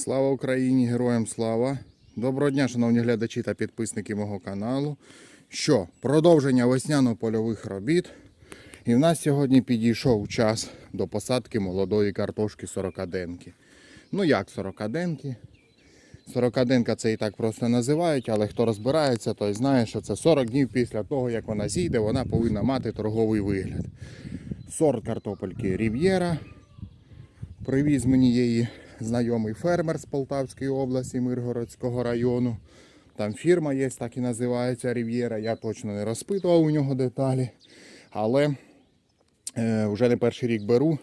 Слава Україні, героям слава! Доброго дня, шановні глядачі та підписники мого каналу. Що, продовження весняно-польових робіт. І в нас сьогодні підійшов час до посадки молодої картошки сорокаденки. Ну як сорокаденки? Сорокаденка це і так просто називають, але хто розбирається, той знає, що це 40 днів після того, як вона зійде, вона повинна мати торговий вигляд. Сорт картопельки Рів'єра. Привіз мені її знайомий фермер з Полтавської області, Миргородського району. Там фірма є, так і називається Рів'єра. Я точно не розпитував у нього деталі. Але е, вже не перший рік беру.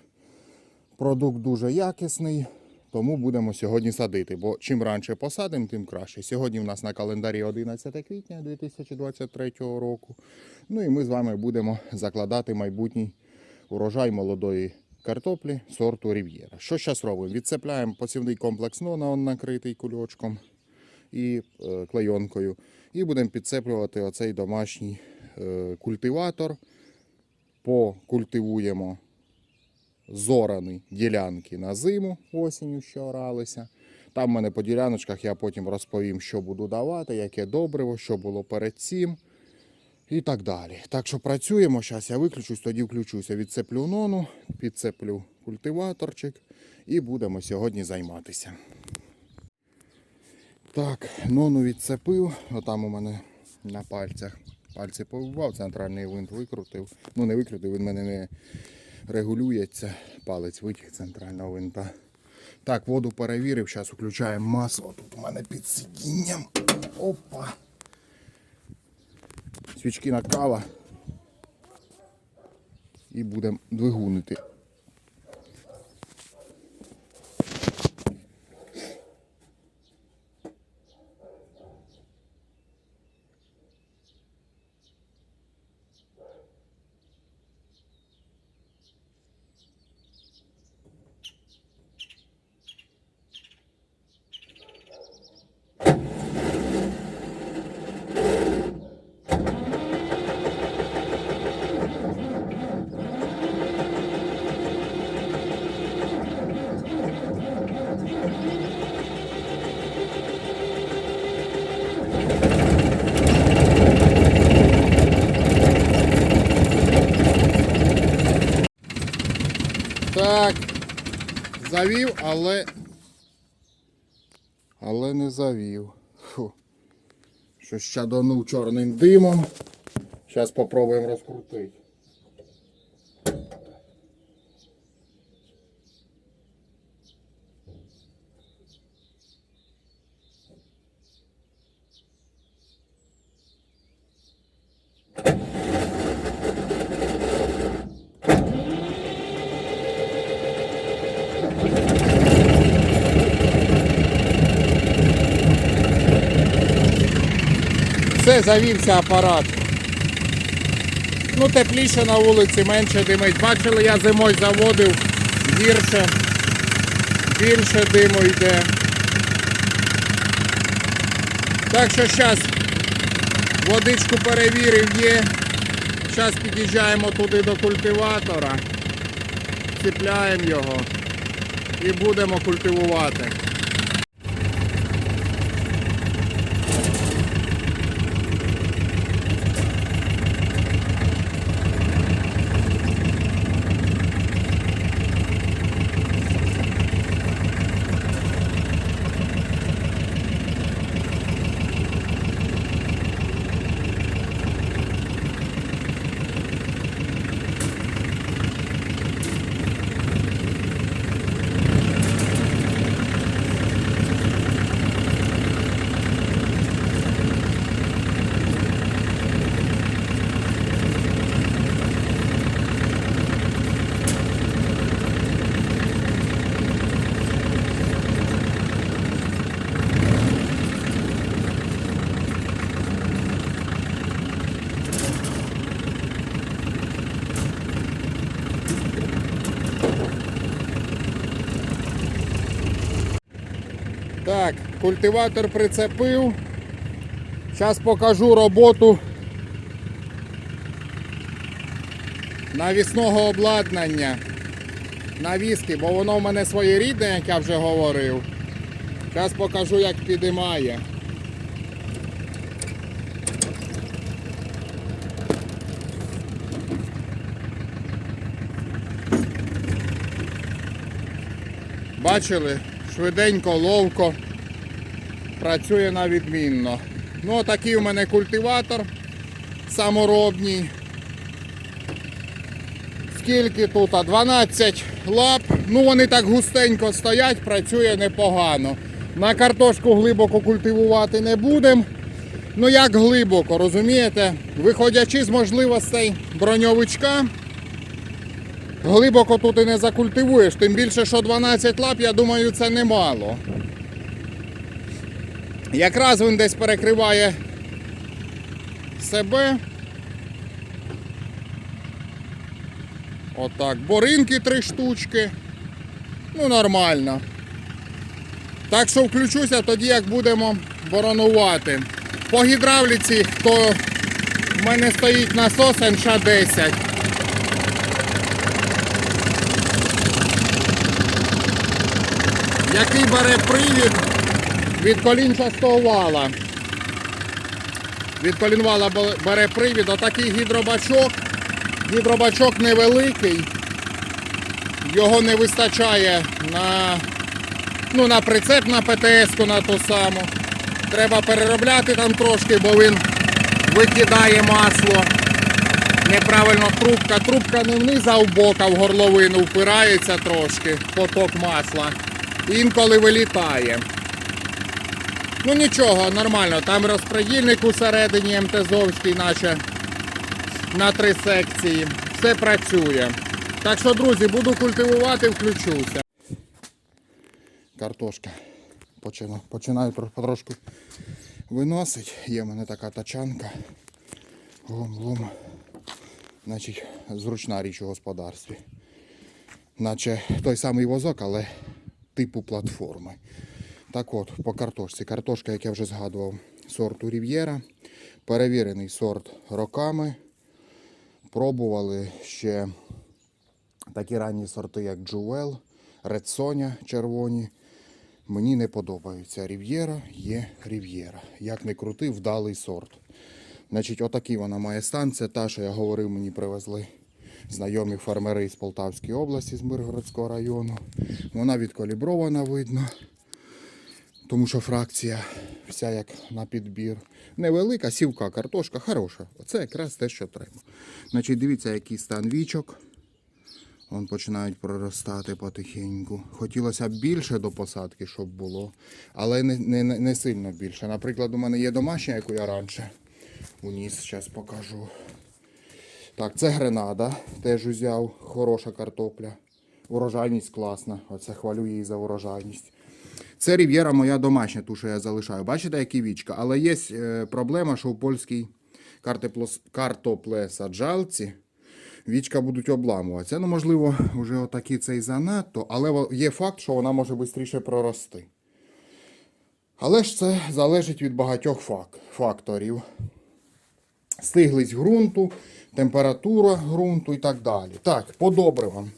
Продукт дуже якісний, тому будемо сьогодні садити. Бо чим раніше посадимо, тим краще. Сьогодні в нас на календарі 11 квітня 2023 року. Ну і ми з вами будемо закладати майбутній урожай молодої картоплі сорту Рів'єра. Що зараз робимо? Відцепляємо посівний комплекс нона, он накритий кульочком і е, клейонкою. І будемо підцеплювати оцей домашній е, культиватор. Покультивуємо зорані ділянки на зиму, осінню, що оралися. Там в мене по діляночках я потім розповім, що буду давати, яке добриво, що було перед цим і так далі. Так що працюємо. Зараз я виключусь, тоді включуся. Відцеплю нону, підцеплю культиваторчик і будемо сьогодні займатися. Так, нону відцепив. Отам у мене на пальцях. Пальці повбав, центральний винт викрутив. Ну не викрутив, він в мене не регулюється. Палець витяг центрального винта. Так, воду перевірив, зараз включаємо масло. Тут у мене під сидінням. Опа. Свічки на кава. І будемо двигунити. Так, завів, але. Але не завів. Фу. Що щадонув чорним димом. Зараз спробуємо розкрутити. Завівся апарат. Ну, тепліше на вулиці, менше димить. Бачили, я зимою заводив гірше, більше диму йде. Так що зараз водичку перевірив є. Зараз під'їжджаємо туди до культиватора, ціпляємо його і будемо культивувати. Так, культиватор прицепив. Зараз покажу роботу навісного обладнання. Навіски, бо воно в мене своєрідне, як я вже говорив. Зараз покажу, як підіймає. Бачили? Швиденько, ловко. Працює на відмінно. Ну, такий у мене культиватор саморобній. Скільки тут? 12 лап. Ну вони так густенько стоять, працює непогано. На картошку глибоко культивувати не будемо. Ну як глибоко, розумієте? Виходячи з можливостей броньовичка, глибоко тут і не закультивуєш. Тим більше, що 12 лап, я думаю, це немало. Якраз він десь перекриває себе. Отак. Боринки три штучки. Ну, нормально. Так що включуся тоді, як будемо боронувати. По гідравліці, хто в мене стоїть насос НШ-10. Який бере привід від колінчастого вала. Від колінвала бере привід, отакий гідробачок. Гідробачок невеликий. Його не вистачає на, ну, на прицеп на ПТС-ку на ту саму. Треба переробляти там трошки, бо він викидає масло. Неправильно трубка. Трубка не вниз, а в бок, а в горловину впирається трошки поток масла. Інколи вилітає. Ну нічого, нормально. Там розпредільник усередині МТЗовський, наче на три секції. Все працює. Так що, друзі, буду культивувати, включуся. Картошка. Починаю, починаю тро- потрошку виносить. Є в мене така тачанка. Глум-глум. Значить, зручна річ у господарстві. Наче той самий возок, але типу платформи. Так от, по картошці. Картошка, як я вже згадував, сорту Рів'єра. Перевірений сорт роками. Пробували ще такі ранні сорти, як Джуел, Ред Соня червоні. Мені не подобаються. Рів'єра є Рів'єра. Як не крути, вдалий сорт. Значить, отакий вона має стан. Це та, що я говорив, мені привезли знайомі фермери з Полтавської області, з Миргородського району. Вона відкалібрована, видно. Тому що фракція вся як на підбір. Невелика, сівка, картошка, хороша. Оце якраз те, що треба. Значить, дивіться, який стан вічок. Вон починають проростати потихеньку. Хотілося б більше до посадки, щоб було, але не, не, не сильно більше. Наприклад, у мене є домашня, яку я раніше уніс, зараз покажу. Так, це гренада, теж узяв, хороша картопля. Урожайність класна. Оце хвалю її за урожайність. Це рів'єра моя домашня, ту, що я залишаю. Бачите, які вічка? Але є е, проблема, що в польській картоплесаджалці вічка будуть обламуватися. Ну, можливо, вже отакі це і занадто, але є факт, що вона може швидше прорости. Але ж це залежить від багатьох факторів. Стиглість ґрунту, температура ґрунту і так далі. Так, по добривам.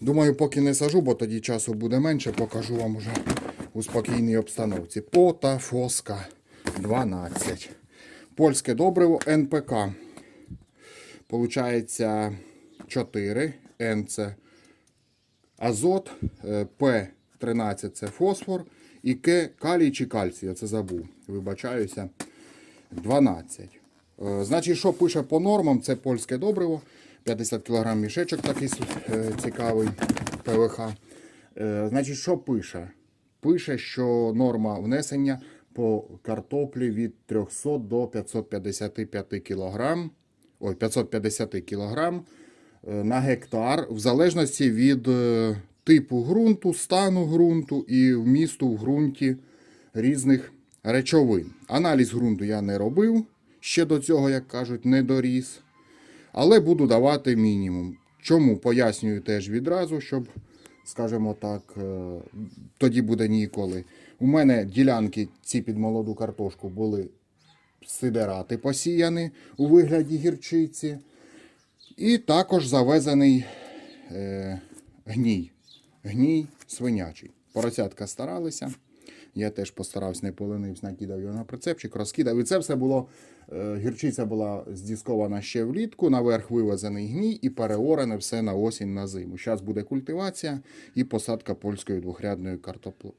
Думаю, поки не сажу, бо тоді часу буде менше, покажу вам уже у спокійній обстановці. Пота фоска 12. Польське добриво НПК. Получається 4. Н це азот, е, П13 це фосфор і К калій чи кальцій, я це забув. Вибачаюся. 12. Е, Значить, що пише по нормам, це польське добриво. 50 кг мішечок такий е, цікавий ПВХ. Е, Значить, що пише? Пише, що норма внесення по картоплі від 300 до 555 кг. Ой, 550 кг на гектар, в залежності від типу ґрунту, стану ґрунту і вмісту в ґрунті різних речовин. Аналіз ґрунту я не робив. Ще до цього, як кажуть, не доріс. Але буду давати мінімум. Чому пояснюю теж відразу, щоб, скажімо так, е, тоді буде ніколи. У мене ділянки ці під молоду картошку були сидерати посіяні у вигляді гірчиці. І також завезений е, гній. Гній свинячий. Поросятка старалися. Я теж постарався, не поленився, накидав його на прицепчик, розкидав. І це все було, е, гірчиця була здіскована ще влітку, наверх вивезений гній і переорене все на осінь на зиму. Зараз буде культивація і посадка польської двохрядної картопли,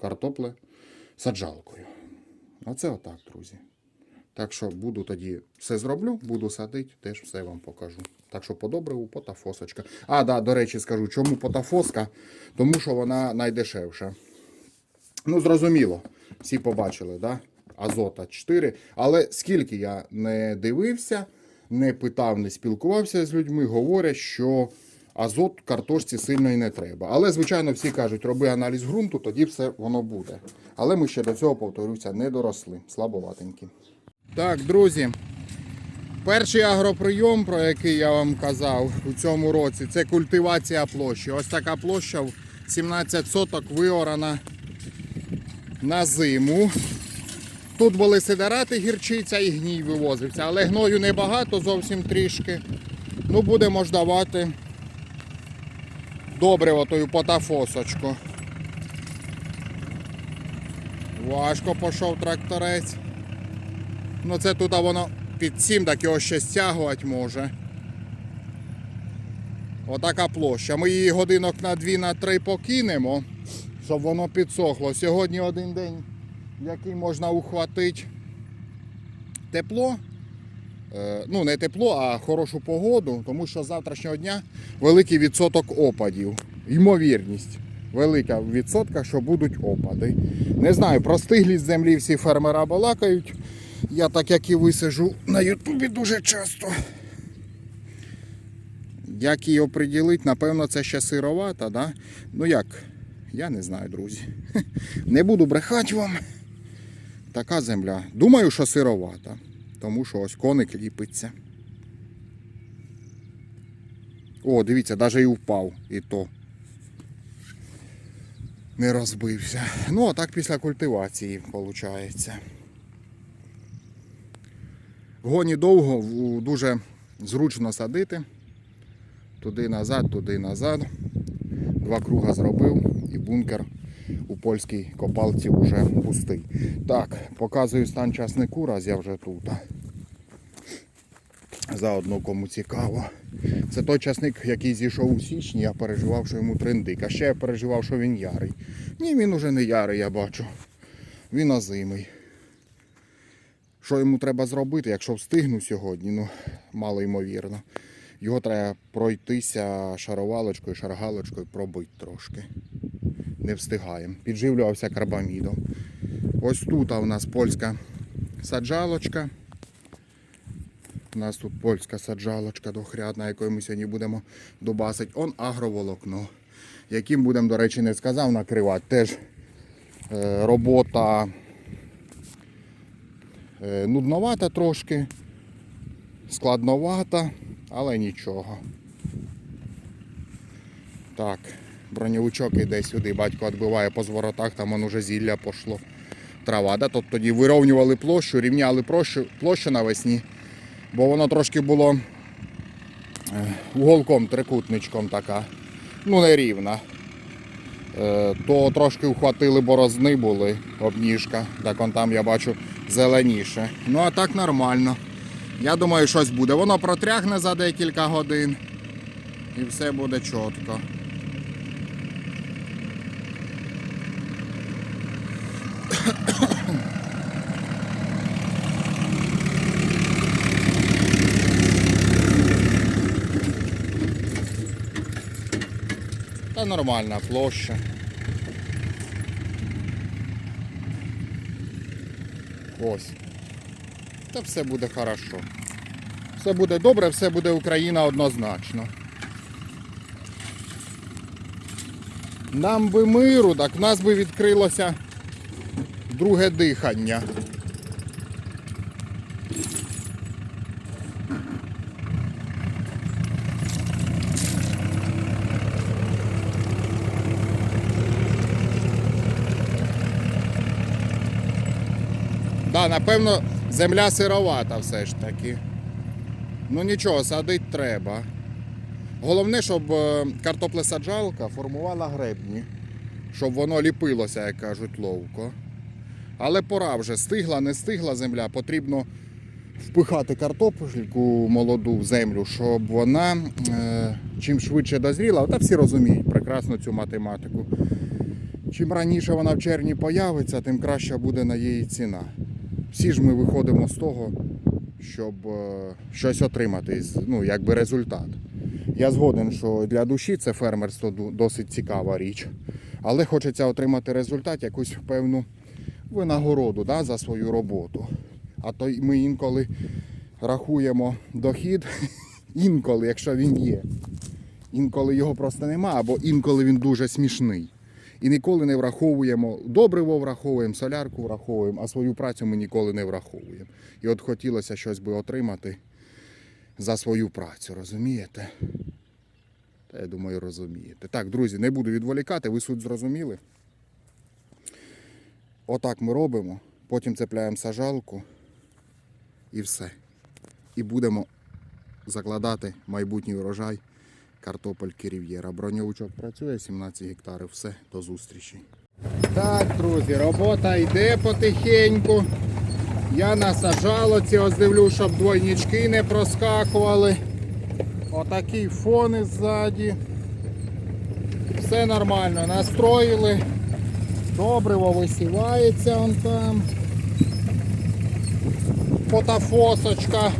картопле саджалкою. Оце отак, друзі. Так що буду тоді все зроблю, буду садити, теж все вам покажу. Так що по добриву потафосочка. А, да, до речі, скажу, чому потафоска? Тому що вона найдешевша. Ну, зрозуміло, всі побачили, да? Азота 4. Але скільки я не дивився, не питав, не спілкувався з людьми, говорять, що азот картошці сильно і не треба. Але, звичайно, всі кажуть, роби аналіз ґрунту, тоді все воно буде. Але ми ще до цього, повторюся, не доросли. Слабоватенькі. Так, друзі. Перший агроприйом, про який я вам казав у цьому році, це культивація площі. Ось така площа в 17 соток виорана на зиму. Тут були сидерати, гірчиця і гній вивозився, але гною небагато, зовсім трішки. Ну, будемо ж давати добре отою потафосочку. Важко пішов тракторець. Ну це тут воно під цим, так його ще стягувати може. Отака площа. Ми її годинок на 2 на 3 покинемо, щоб воно підсохло. Сьогодні один день, який можна ухватити тепло. Е, Ну, не тепло, а хорошу погоду, тому що з завтрашнього дня великий відсоток опадів. Ймовірність. Велика відсотка, що будуть опади. Не знаю, про стиглість землі всі фермера балакають. Я так як і ви сижу на Ютубі дуже часто. Як її оприділити, напевно, це ще сировата, да? Ну як? Я не знаю, друзі. Не буду брехати вам. Така земля. Думаю, що сировата. Тому що ось коник ліпиться. О, дивіться, навіть і впав, і то. Не розбився. Ну, а так після культивації, виходить. Гоні довго, дуже зручно садити. Туди назад, туди назад. Два круга зробив і бункер у польській копалці вже пустий. Так, показую стан часнику, раз я вже тут. Заодно кому цікаво. Це той часник, який зійшов у січні, я переживав, що йому триндик. А ще я переживав, що він ярий. Ні, він уже не ярий, я бачу. Він озимий. Що йому треба зробити, якщо встигну сьогодні, ну мало ймовірно. Його треба пройтися шаровалочкою, шаргалочкою, пробити трошки. Не встигаємо. Підживлювався карбамідом. Ось тут у нас польська саджалочка. У нас тут польська саджалочка дохрядна, якою ми сьогодні будемо добасити. Он агроволокно. Яким будемо, до речі, не сказав накривати. Теж е, робота Е, Нудновата трошки, складновата, але нічого. Так, броньовичок іде сюди, батько відбиває по зворотах, там воно вже зілля пошло. Трава. Да? Тобто тоді вирівнювали площу, рівняли площу, площу навесні, бо воно трошки було е, уголком, трикутничком така. Ну, не рівна. Е, то трошки вхватили борозни були, обніжка. Так он там я бачу зеленіше. Ну а так нормально. Я думаю, щось буде. Воно протрягне за декілька годин і все буде чітко. Та нормальна площа. Ось. Та все буде хорошо. Все буде добре, все буде Україна однозначно. Нам би миру, так в нас би відкрилося друге дихання. Да, напевно, земля сировата все ж таки. Ну нічого, садити треба. Головне, щоб е, картоплесаджалка формувала гребні, щоб воно ліпилося, як кажуть, ловко. Але пора вже стигла, не стигла земля, потрібно впихати картопельку молоду в землю, щоб вона е, чим швидше дозріла. Та всі розуміють прекрасно цю математику. Чим раніше вона в червні появиться, тим краща буде на її ціна. Всі ж ми виходимо з того, щоб е, щось отримати, ну, якби результат. Я згоден, що для душі це фермерство досить цікава річ. Але хочеться отримати результат, якусь певну винагороду да, за свою роботу. А то ми інколи рахуємо дохід, інколи, якщо він є. Інколи його просто нема, або інколи він дуже смішний. І ніколи не враховуємо, добриво враховуємо, солярку враховуємо, а свою працю ми ніколи не враховуємо. І от хотілося щось би отримати за свою працю, розумієте? Та я думаю, розумієте. Так, друзі, не буду відволікати, ви суть зрозуміли. Отак ми робимо, потім цепляємо сажалку і все. І будемо закладати майбутній урожай картопельки Рів'єра. Броньовичок працює, 17 гектарів. Все, до зустрічі. Так, друзі, робота йде потихеньку. Я на сажалоці ось дивлюсь, щоб двойнички не проскакували. Отакий фон ззаді. Все нормально, настроїли. Добриво висівається он там. Потафосочка.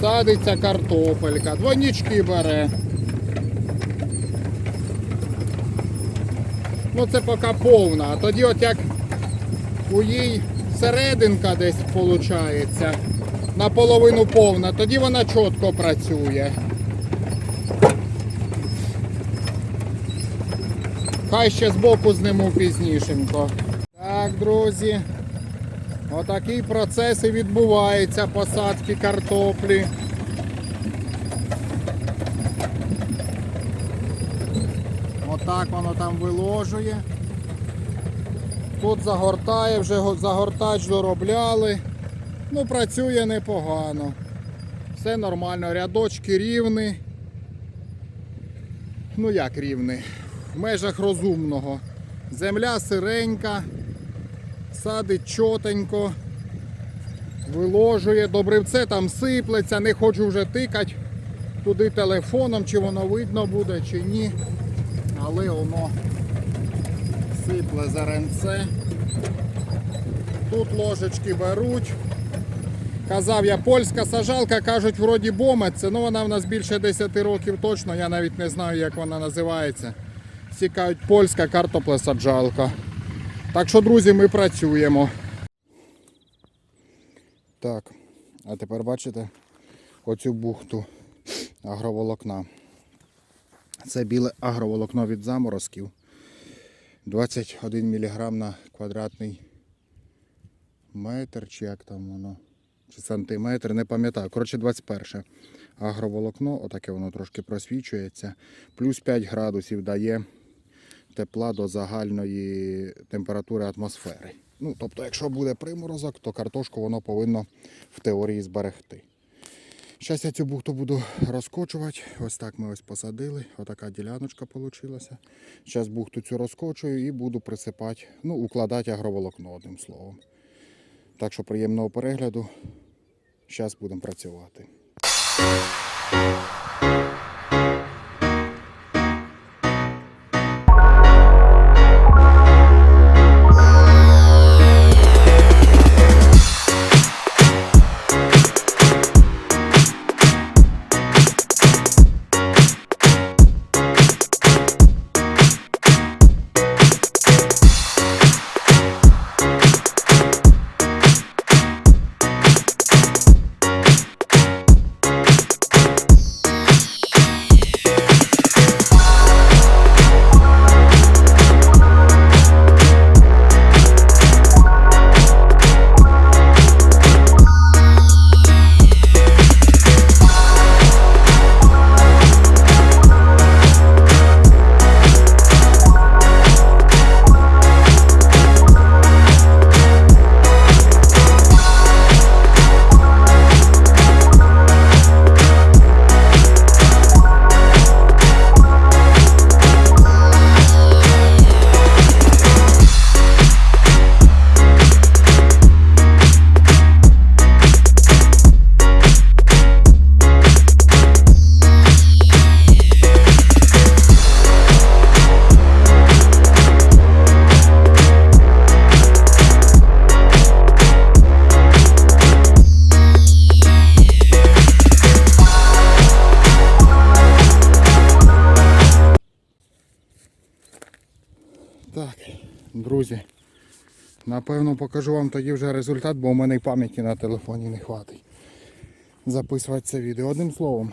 Садиться картопелька. Двойнички бере. Ну це поки повна. А тоді от як у їй серединка десь виходить, наполовину повна, тоді вона чітко працює. Хай ще збоку зниму пізнішенько. Так, друзі. Отакий процес і відбувається посадки картоплі. Отак воно там виложує. Тут загортає, вже загортач доробляли. Ну, працює непогано. Все нормально, рядочки рівні. Ну як рівні? В межах розумного. Земля сиренька, садить чотенько, виложує, добривце там сиплеться, не хочу вже тикати туди телефоном, чи воно видно буде, чи ні. Але воно сипле зеренце. Тут ложечки беруть. Казав я, польська сажалка, кажуть, вроді бомець, ну вона в нас більше 10 років точно, я навіть не знаю, як вона називається. Всі кажуть, польська картоплесаджалка. Так що, друзі, ми працюємо. Так, а тепер бачите оцю бухту агроволокна. Це біле агроволокно від заморозків. 21 мг на квадратний метр, чи як там воно, чи сантиметр, не пам'ятаю. Коротше, 21 агроволокно, отаке воно трошки просвічується. Плюс 5 градусів дає тепла до загальної температури атмосфери. Ну, тобто, якщо буде приморозок, то картошку воно повинно в теорії зберегти. Зараз я цю бухту буду розкочувати. Ось так ми ось посадили. Отака діляночка вийшла. Зараз бухту цю розкочую і буду присипати, ну, укладати агроволокно одним словом. Так що приємного перегляду. Зараз будемо працювати. Друзі, напевно покажу вам тоді вже результат, бо у мене й пам'яті на телефоні не хватить. Записувати це відео. Одним словом,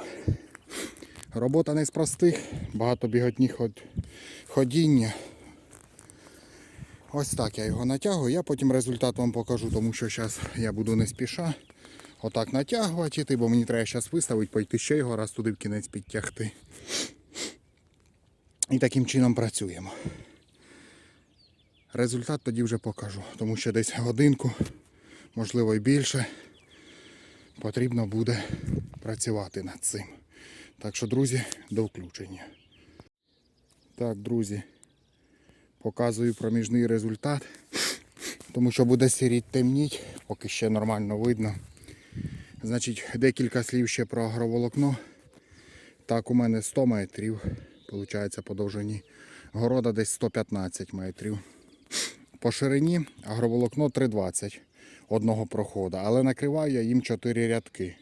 робота не з простих, багато біготні ход... ходіння. Ось так я його натягую, я потім результат вам покажу, тому що зараз я буду не спіша. Отак натягувати, бо мені треба зараз виставити, пойти ще його раз туди в кінець підтягти. І таким чином працюємо. Результат тоді вже покажу, тому що десь годинку, можливо і більше, потрібно буде працювати над цим. Так що, друзі, до включення. Так, друзі, показую проміжний результат, тому що буде сіріть темніть, поки ще нормально видно. Значить, декілька слів ще про агроволокно. Так, у мене 100 метрів, виходить, по довжині. Города десь 115 метрів. По ширині агроволокно 3,20 одного проходу, але накриваю я їм 4 рядки.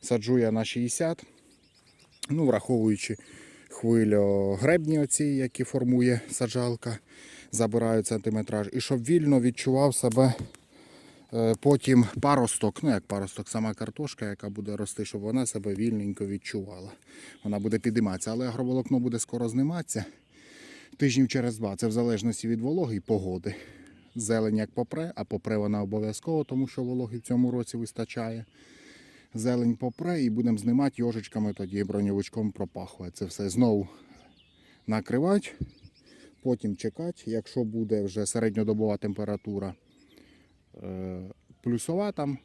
Саджу я на 60, ну, враховуючи хвилю гребні оці, які формує саджалка, забираю сантиметраж. І щоб вільно відчував себе е, потім паросток, ну як паросток, сама картошка, яка буде рости, щоб вона себе вільненько відчувала. Вона буде підійматися, але агроволокно буде скоро зніматися тижнів через два. Це в залежності від вологи і погоди. Зелень як попре, а попре вона обов'язково, тому що вологи в цьому році вистачає. Зелень попре і будемо знімати йожичками, тоді броньовичком пропахує. Це все знову накривати, потім чекати. Якщо буде вже середньодобова температура е, плюсова там,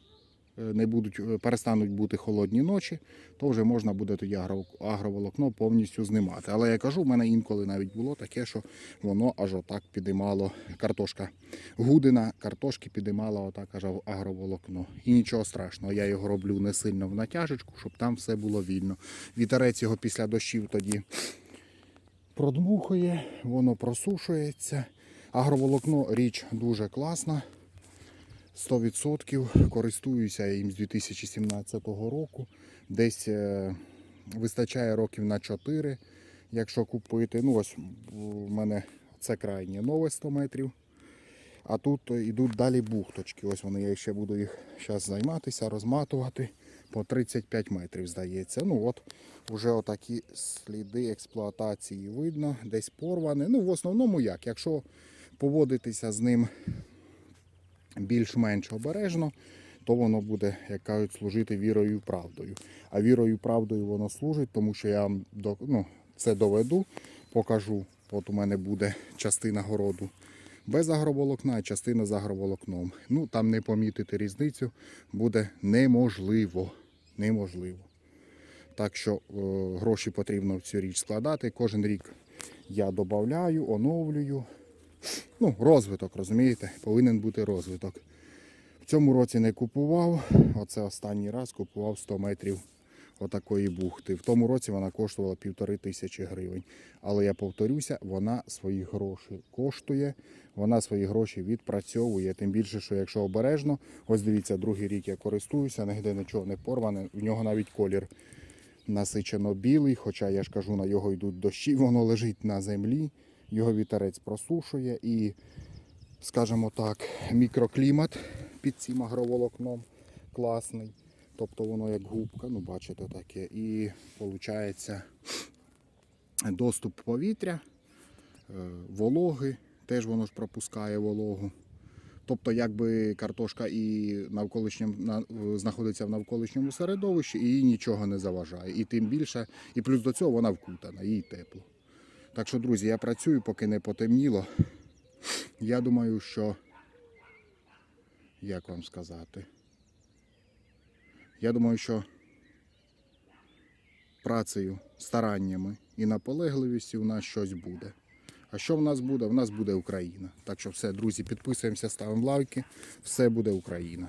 не будуть, е, перестануть бути холодні ночі, то вже можна буде тоді агроволокно повністю знімати. Але я кажу, в мене інколи навіть було таке, що воно аж отак підіймало картошка. Гудина картошки підіймала отак аж агроволокно. І нічого страшного, я його роблю не сильно в натяжечку, щоб там все було вільно. Вітерець його після дощів тоді продмухує, воно просушується. Агроволокно річ дуже класна. 100% користуюся їм з 2017 року. Десь е, вистачає років на 4, якщо купити. Ну ось у мене це крайнє нове 100 метрів. А тут йдуть далі бухточки. Ось вони, я ще буду їх зараз займатися, розматувати по 35 метрів, здається. Ну от вже отакі сліди експлуатації видно, десь порване. Ну, в основному як, якщо поводитися з ним більш-менш обережно, то воно буде, як кажуть, служити вірою і правдою. А вірою і правдою воно служить, тому що я вам ну, це доведу, покажу. От у мене буде частина городу без агроволокна, а частина з агроволокном. Ну, там не помітити різницю буде неможливо. Неможливо. Так що е, гроші потрібно в цю річ складати. Кожен рік я додаю, оновлюю. Ну, розвиток, розумієте? Повинен бути розвиток. В цьому році не купував. Оце останній раз купував 100 метрів отакої бухти. В тому році вона коштувала півтори тисячі гривень. Але я повторюся, вона свої гроші коштує, вона свої гроші відпрацьовує. Тим більше, що якщо обережно, ось дивіться, другий рік я користуюся, нігде нічого не порване. В нього навіть колір насичено білий, хоча я ж кажу, на його йдуть дощі, воно лежить на землі, його вітерець просушує і, скажімо так, мікроклімат під цим агроволокном класний. Тобто воно як губка, ну бачите таке. І виходить доступ повітря, е, вологи, теж воно ж пропускає вологу. Тобто, якби картошка і навколишньому на, знаходиться в навколишньому середовищі, і їй нічого не заважає. І тим більше, і плюс до цього вона вкутана, їй тепло. Так що, друзі, я працюю, поки не потемніло. Я думаю, що як вам сказати? Я думаю, що працею, стараннями і наполегливістю в нас щось буде. А що в нас буде? В нас буде Україна. Так що все, друзі, підписуємося, ставимо лайки. Все буде Україна.